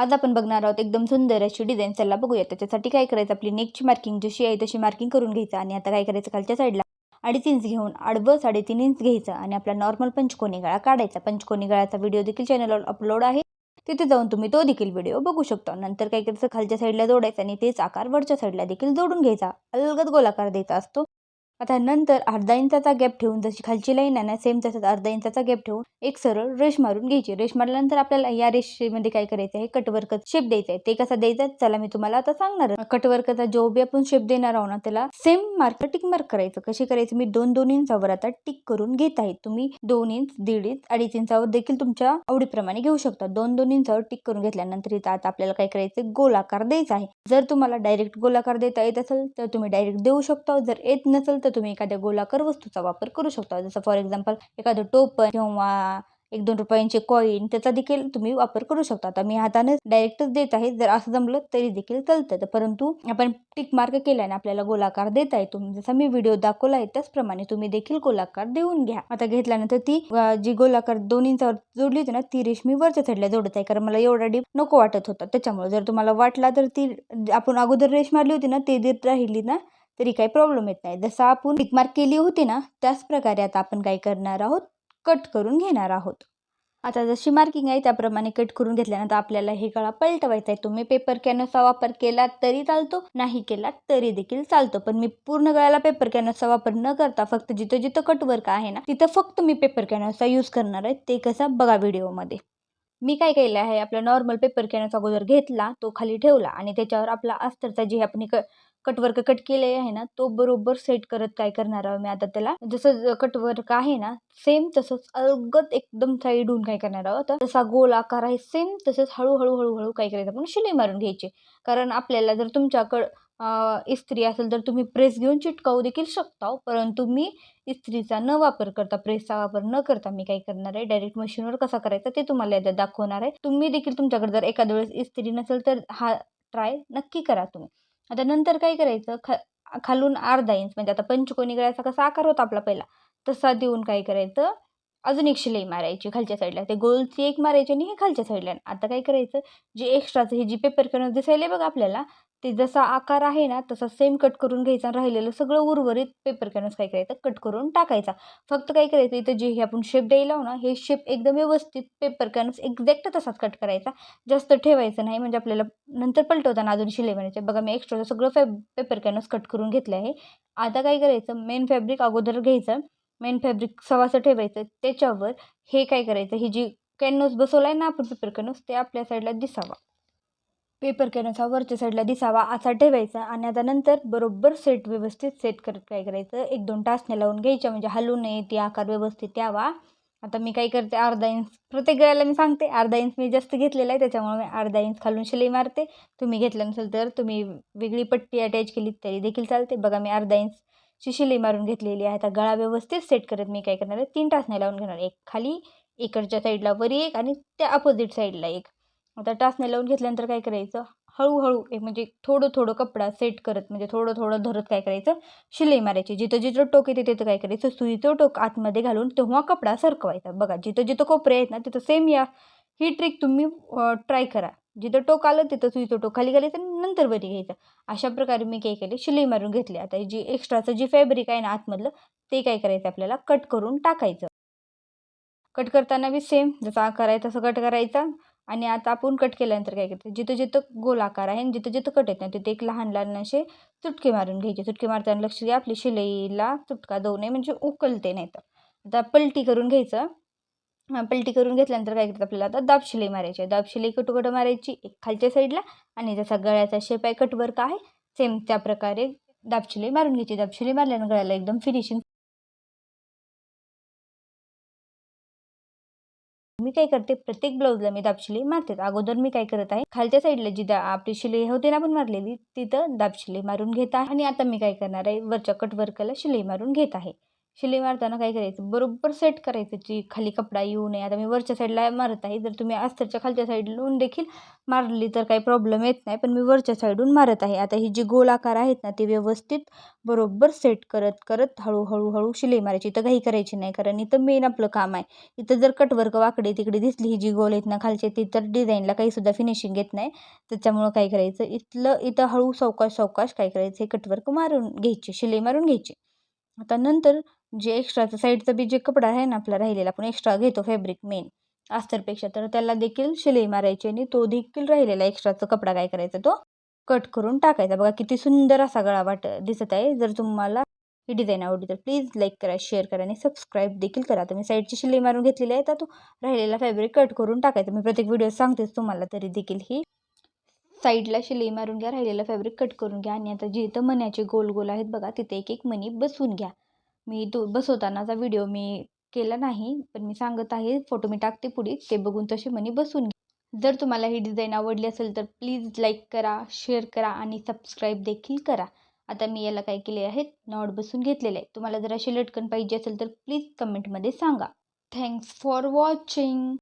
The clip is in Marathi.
आज आपण बघणार आहोत एकदम सुंदर अशी डिझाईन चला बघूया. त्याच्यासाठी काय करायचं? आपली नेकची मार्किंग जशी आहे तशी मार्किंग करून घ्यायचं. आणि आता काय करायचं? खालच्या साईडला अडीच इंच घेऊन आडवं साडेतीन इंच घ्यायचं. आणि आपला नॉर्मल पंचकोनी गळा काढायचा. पंचकोनी गळाचा व्हिडिओ देखील चॅनलवर अपलोड आहे. तिथे जाऊन तुम्ही तो देखील व्हिडिओ बघू शकता. नंतर काय करायचं? खालच्या साईडला जोडायचं आणि तेच आकार वरच्या साईडला देखील जोडून घ्यायचा. अलगद गोलाकार द्यायचा असतो. आता नंतर अर्धा इंचाचा गॅप ठेवून जशी खालची लाईन आहे ना सेम तसंच अर्धा इंचाचा गॅप ठेवून एक सरळ रेश मारून घ्यायची. रेश मारल्यानंतर आपल्याला या रेषेमध्ये काय करायचं आहे? कटवर्क शेप द्यायचा आहे. ते कसा द्यायचा आहे? चला मी तुम्हाला आता सांगणार. कटवर्कचा जो बी आपण शेप देणार आहोत ना त्याला सेम मार्क टिक मार्क करायचं. कशी करायचं? मी दोन दोन इंचावर आता टिक करून घेत आहे. तुम्ही दोन इंच दीड इंच अडीच इंचावर देखील तुमच्या आवडीप्रमाणे घेऊ शकता. दोन दोन इंचावर टिक करून घेतल्यानंतर इथं आता आपल्याला काय करायचं गोलाकार द्यायचा आहे. जर तुम्हाला डायरेक्ट गोलाकार देता येत असेल तर तुम्ही डायरेक्ट देऊ शकता. जर येत नसेल तर तुम्ही एखाद्या गोलाकार वस्तूचा वापर करू शकता. जसं फॉर एक्झाम्पल एखादं टोपन किंवा एक दोन रुपयांचे कॉईन त्याचा देखील तुम्ही वापर करू शकता. आता मी हाताने डायरेक्टच देत आहे. जर असं जमलं तरी देखील चालतं. तर परंतु आपण टिक मार्क केल्याने आपल्याला गोलाकार देता येतो जसा मी व्हिडिओ दाखवला आहे त्याचप्रमाणे तुम्ही देखील गोलाकार देऊन घ्या. आता घेतल्यानंतर ती जी गोलाकार दोन इंचावर जोडली होती ना ती रेशमी वरच्या साईडला जोडत आहे. कारण मला एवढा डीप नको वाटत होता. त्याच्यामुळे जर तुम्हाला वाटला तर ती आपण अगोदर रेश मारली होती ना ती देत राहिली ना तरी काही प्रॉब्लेम येत नाही. जसं आपण टिकमार्क केली होती ना त्याच प्रकारे आता आपण काय करणार आहोत? कट करून घेणार आहोत. आता जशी मार्किंग आहे त्याप्रमाणे कट करून घेतल्यानंतर आपल्याला हे गळा पलटवायचा आहे. तुम्ही पेपर कॅनसचा वापर केला तरी चालतो नाही केला तरी देखील चालतो. पण मी पूर्ण गळ्याला पेपर कॅनसचा वापर न करता फक्त जिथं जिथं कट वर्क आहे ना तिथं फक्त मी पेपर कॅनसचा यूज करणार आहे. ते कसं बघा व्हिडिओमध्ये मी काय केलं आहे आपला नॉर्मल पेपर कॅनस अगोदर घेतला तो खाली ठेवला आणि त्याच्यावर आपला अस्तरचा जे आपण क कटवर्क कट केले आहे ना तो बरोबर सेट करत काय करणार आहोत मी आता त्याला. जसं कटवर्क आहे ना सेम तसंच अलगद एकदम साईडहून काय करणार आहोत जसा गोल आकार आहे सेम तसंच हळूहळू हळूहळू काय करायचं आपण? शिलाई मारून घ्यायची. कारण आपल्याला जर तुमच्याकडं इस्त्री असेल तर तुम्ही प्रेस घेऊन चिटकावू देखील शकता परंतु मी इस्त्रीचा न वापर करता प्रेसचा वापर न करता मी काय करणार आहे? डायरेक्ट मशीनवर कसा करायचा ते तुम्हाला याच्यात दाखवणार आहे. तुम्ही देखील तुमच्याकडे जर एखाद्या वेळेस इस्त्री नसेल तर हा ट्राय नक्की करा तुम्ही. आता नंतर काय करायचं? ख खालून अर्धा इंच म्हणजे आता पंचकोनी गळ्याचा कसा आकार होता आपला पहिला तसा देऊन काय करायचं? अजून एक शिलाई मारायची खालच्या साईडला ते गोलची एक मारायची आणि हे खालच्या साईडला आता काय करायचं? जे एक्स्ट्राचं हे जी पेपर करणं दिसायला बघ आपल्याला ते जसा आकार आहे ना तसा सेम कट करून घ्यायचा आणि राहिलेलं सगळं उर्वरित पेपर कॅनस काय करायचं? कट करून टाकायचा. फक्त काय करायचं? इथं जे हे आपण शेप द्यायला ना हे शेप एकदम व्यवस्थित पेपर कॅनस एक्झॅक्ट तसाच कट करायचा. जास्त ठेवायचं नाही म्हणजे आपल्याला नंतर पलटवताना अजून शिलाई बनायचे बघा मी एक्स्ट्रा सगळं फॅब पेपर कॅनस कट करून घेतलं आहे. आता काय करायचं? मेन फॅब्रिक अगोदर घ्यायचं. मेन फॅब्रिक सवासं ठेवायचं. त्याच्यावर हे काय करायचं? ही जी कॅनस बसवला आहे ना आपण पेपर कॅनस ते आपल्या साईडला दिसावा. पेपर कॅनव्स वरच्या साईडला दिसावा असा ठेवायचा आणि आता नंतर बरोबर सेट व्यवस्थित सेट करत काय करायचं? एक दोन टाचण्या लावून घ्यायच्या म्हणजे हलू नये ती आकार व्यवस्थित यावा. आता मी काय करते अर्धा इंच प्रत्येक वेळेला मी सांगते अर्धा इंच मी जास्त घेतलेला आहे त्याच्यामुळे मी अर्धा इंच खालून शिलाई मारते. तुम्ही घेतलं नसेल तर तुम्ही वेगळी पट्टी अटॅच केली तरी देखील चालते. बघा मी अर्धा इंचची शिलाई मारून घेतलेली आहे. आता गळा व्यवस्थित सेट करत मी काय करणार आहे तीन टाचण्या लावून घेणार एक खाली इकडच्या साईडला वरी एक आणि त्या अपोजिट साईडला एक. आता टासने लावून घेतल्यानंतर काय करायचं? हळूहळू एक म्हणजे थोडं थोडं कपडा सेट करत म्हणजे थोडं थोडं धरत काय करायचं? शिलाई मारायची. जिथं जिथं टोक येते तिथं काय करायचं? सुईचं टोक आतमध्ये घालून तेव्हा कपडा सरकवायचा. बघा जिथं जिथं कोपरे आहेत ना तिथं सेम या. ही ट्रिक तुम्ही ट्राय करा. जिथं टोक आलं तिथं सुईचं टोक खाली घालायचं नंतर वरी घ्यायचं. अशा प्रकारे मी काय केले? शिलाई मारून घेतली. आता जी एक्स्ट्राचं जी फॅब्रिक आहे ना आतमधलं ते काय करायचं आपल्याला? कट करून टाकायचं. कट करताना बी सेम जसा आकार आहे तसं कट करायचा. आणि आता आपण कट केल्यानंतर काय करते? जिथं जिथं गोल आकार आहे आणि जिथं जिथं कट येत नाही तिथे एक लहान लहान असे चुटके मारून घ्यायचे. चुटके मारताना लक्ष द्या आपली शिलाईला चुटका देऊ नये म्हणजे उकलते नाही तर आता पलटी करून घ्यायचं. पलटी करून घेतल्यानंतर काय करतात आपल्याला आता दाब शिलाई मारायची आहे. दाब शिलाई कटोकटं मारायची एक खालच्या साईडला आणि जसा गळ्याचा शेप आहे कटवर्क आहे. सेम त्या प्रकारे दाब शिलाई मारून घ्यायची. दाब शिलाई मारल्यानं गळ्याला एकदम फिनिशिंग मी काय करते प्रत्येक ब्लाऊजला मी दाबशिले मारते. अगोदर मी काय करत आहे खालच्या साईडला जी आपली शिलाई होती ना आपण मारलेली तिथं दाबशिले मारून घेत आहे. आणि आता मी काय करणार आहे वरच्या कट वर्कला शिलाई मारून घेत आहे. शिलाई मारताना काय करायचं? बरोबर सेट करायचं जी खाली कपडा येऊ नये. आता मी वरच्या साईडला मारत आहे. जर तुम्ही अस्तरच्या खालच्या साईडून देखील मारली तर काही प्रॉब्लेम येत नाही. पण मी वरच्या साईडून मारत आहे. आता ही जी गोल आकार आहेत ना ते व्यवस्थित बरोबर सेट करत करत हळूहळू हळू शिलाई मारायची. इथं काही करायची नाही. कारण इथं मेन आपलं काम आहे. इथं जर कटवर्क वाकडे तिकडे दिसली ही जी गोल आहेत ना खालचे ती तर डिझाईनला काहीसुद्धा फिनिशिंग येत नाही. त्याच्यामुळं काय करायचं? इथलं इथं हळू सावकाश सावकाश काय करायचं? हे कटवर्क मारून घ्यायची शिलाई मारून घ्यायची. आता नंतर जे एक्स्ट्राचं साईडचं बी जे कपडा आहे ना आपला राहिलेला आपण एक्स्ट्रा घेतो फॅब्रिक मेन अस्तरपेक्षा तर त्याला देखील शिलाई मारायची आणि तो देखील राहिलेला एक्स्ट्राचा कपडा काय करायचा तो कट करून टाकायचा. बघा किती सुंदर असा गळा वाट दिसत आहे. जर तुम्हाला ही डिझाईन आवडली तर प्लीज लाईक करा शेअर करा आणि सबस्क्राईब देखील करा. तर मी साईडची शिलाई मारून घेतलेली आहे तर तो राहिलेला फॅब्रिक कट करून टाकायचा. मी प्रत्येक व्हिडिओ सांगतेच तुम्हाला तरी देखील ही साईडला शिलाई मारून घ्या राहिलेला फॅब्रिक कट करून घ्या. आणि आता जिथं मण्याचे गोल गोल आहेत बघा तिथे एक एक मणी बसवून घ्या. मी तो बसवतानाचा व्हिडिओ मी केला नाही पण मी सांगत आहे फोटो मी टाकते पुढे ते बघून तसे म्हणी बसून घ्या जर तुम्हाला ही डिझाईन आवडली असेल तर प्लीज लाईक करा शेअर करा आणि सबस्क्राईब देखील करा. आता मी याला काय केले आहेत नॉट बसून घेतलेले आहे तुम्हाला जर असे लटकन पाहिजे असेल तर प्लीज कमेंटमध्ये सांगा. Thanks for watching